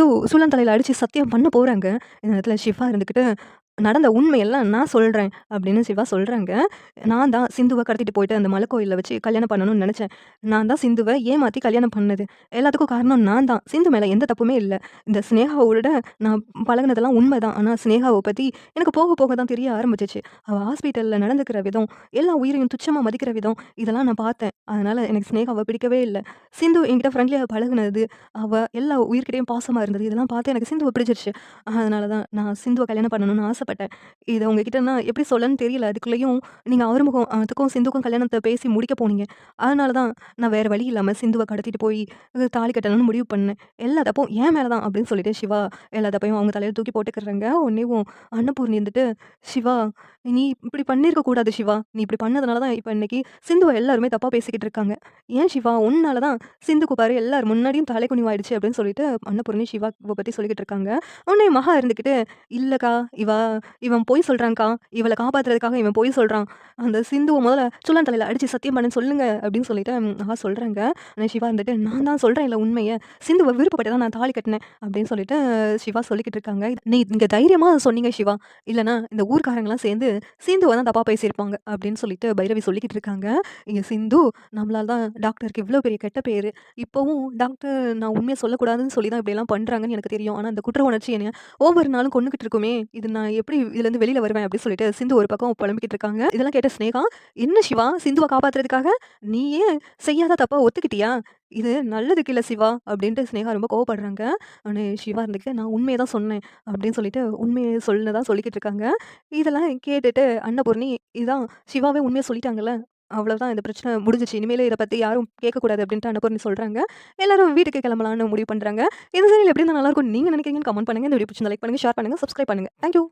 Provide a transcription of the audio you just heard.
வந்து சூழன் தலையில சத்தியம் பண்ண போகிறாங்க இந்த நேரத்தில் ஷிஃபா இருந்துகிட்டு, "நடந்த உண்மையெல்லாம் நான் சொல்கிறேன் அப்படின்னு சிவா சொல்கிறாங்க "நான் தான் சிந்துவை கடத்திட்டு போயிட்டு அந்த மலைக்கோயில்ல வச்சு கல்யாணம் பண்ணணும்னு நினச்சேன் நான் தான் சிந்துவை ஏமாற்றி கல்யாணம் பண்ணது. எல்லாத்துக்கும் காரணம் நான் தான். சிந்து மேலே எந்த தப்புமே இல்லை இந்த ஸ்னேகாவோட நான் பழகினதெல்லாம் உண்மை தான் ஆனால் ஸ்னேகாவை பற்றி எனக்கு போக போக தான் தெரிய ஆரம்பிச்சிச்சு அவள் ஹாஸ்பிட்டலில் நடந்துக்கிற விதம், எல்லா உயிரையும் துச்சமாக மதிக்கிற விதம், இதெல்லாம் நான் பார்த்தேன். அதனால் எனக்கு ஸ்னேகாவை பிடிக்கவே இல்லை சிந்து என்கிட்ட ஃப்ரெண்ட்லியாக பழகினது அவள் எல்லா உயிர்கிட்டையும் பாசமாக இருந்தது, இதெல்லாம் பார்த்து எனக்கு சிந்துவை பிடிச்சிருச்சு. அதனால தான் நான் சிந்துவை கல்யாணம் பண்ணணும்னு ஆசை ஆசைப்பட்டேன். இதை உங்ககிட்ட நான் எப்படி சொல்லன்னு தெரியல. அதுக்குள்ளேயும் நீங்கள் அவருமுகம் அதுக்கும் சிந்துக்கும் கல்யாணத்தை பேசி முடிக்க போனீங்க. அதனால தான் நான் வேறு வழி இல்லாமல் சிந்துவை கடத்திட்டு போய் தாலி கட்டணும்னு முடிவு பண்ணேன். எல்லா தப்பும் ஏன் மேலே தான்" அப்படின்னு சொல்லிட்டு சிவா எல்லா தப்பையும் அவங்க தலையில் தூக்கி போட்டுக்கிறாங்க. உன்னையும் அன்னபூர்ணி இருந்துட்டு, "சிவா, நீ இப்படி பண்ணியிருக்க கூடாது சிவா. நீ இப்படி பண்ணதுனால தான் இப்போ இன்னைக்கு சிந்துவை எல்லாருமே தப்பாக பேசிக்கிட்டு இருக்காங்க. ஏன் சிவா உன்னால தான் சிந்துக்கு பாரு எல்லாரும் முன்னாடியும் தலைகுனிவாயிடுச்சு" அப்படின்னு சொல்லிட்டு அன்னபூர்ணி சிவா பற்றி சொல்லிக்கிட்டு இருக்காங்க. உடனே மகா இருந்துக்கிட்டு இல்லைக்கா இவா இவன் பொய் சொல்கிறான்க்கா இவளை காப்பாற்றுறதுக்காக இவன் பொய் சொல்கிறான் அந்த சிந்துவை முதல்ல சூழன் தலையில் அடித்து சத்தியம் பண்ண சொல்லுங்க" அப்படின்னு சொல்லிட்டு ஆ சொல்கிறாங்க ஆனால் சிவா வந்துட்டு "நான் தான் சொல்கிறேன் இல்லை உண்மையை சிந்துவை விருப்பப்பட்டு தான் நான் தாலி கட்டினேன்" அப்படின்னு சொல்லிட்டு சிவா சொல்லிக்கிட்டு இருக்காங்க. "நீ இங்கே தைரியமாக சொன்னீங்க சிவா. இல்லைனா இந்த ஊர்க்காரங்களாம் சேர்ந்து சிந்துவை தான் தப்பா பேசியிருப்பாங்க" அப்படின்னு சொல்லிட்டு பைரவி சொல்லிக்கிட்டு இருக்காங்க. இங்கே சிந்து, நம்மளால் தான் டாக்டருக்கு இவ்வளோ பெரிய கெட்ட பேர் இப்போவும் டாக்டர் நான் உண்மையை சொல்லக்கூடாதுன்னு சொல்லி தான் இப்படியெல்லாம் பண்ணுறாங்கன்னு எனக்கு தெரியும். ஆனால் அந்த குற்ற உணர்ச்சி என்ன ஒவ்வொரு நாளும் கொண்டுக்கிட்டு இருக்குமே. இது நான் எப்படி எப்படி இதுலேருந்து வெளியில வருவேன்" அப்படின்னு சொல்லிட்டு சிந்து ஒரு பக்கம் புலம்பிக்கிட்டு இருக்காங்க. இதெல்லாம் கேட்ட சினேகா, "என்ன சிவா சிந்துவை காப்பாத்துறதுக்காக நீயே செய்யாத தப்பா ஒத்துக்கிட்டியா? இது நல்லதுக்கு இல்லை சிவா" அப்படின்ட்டு சினேகா ரொம்ப கோவப்படுறாங்க. உடனே சிவா இருந்துக்கிட்டு, "நான் உண்மையை தான் சொன்னேன்" அப்படின்னு சொல்லிட்டு உண்மையை சொல்லுன்னு சொல்லிக்கிட்டு இருக்காங்க. இதெல்லாம் கேட்டுட்டு அன்னபூர்ணி, "இதான் சிவாவே உண்மையை சொல்லிட்டாங்கல்ல. அவ்வளோதான் இந்த பிரச்சனை முடிஞ்சுச்சு. இனிமேல் இதை பற்றி யாரும் கேட்கக்கூடாது" அப்படின்ட்டு அன்னபூர்ணி சொல்கிறாங்க எல்லாரும் வீட்டுக்கு கிளம்பலான்னு முடிவு பண்ணுறாங்க இந்த சீரியல் எப்படி இருந்தா நல்லாருக்கும்னு நீங்க நினைக்கிறீங்கன்னு கமெண்ட் பண்ணுங்க. இந்த வீடியோ பிடிச்சிருந்தா லைக் பண்ணுங்கள் ஷேர் பண்ணுங்கள் சப்ஸ்கிரைப் பண்ணுங்க. Thank you.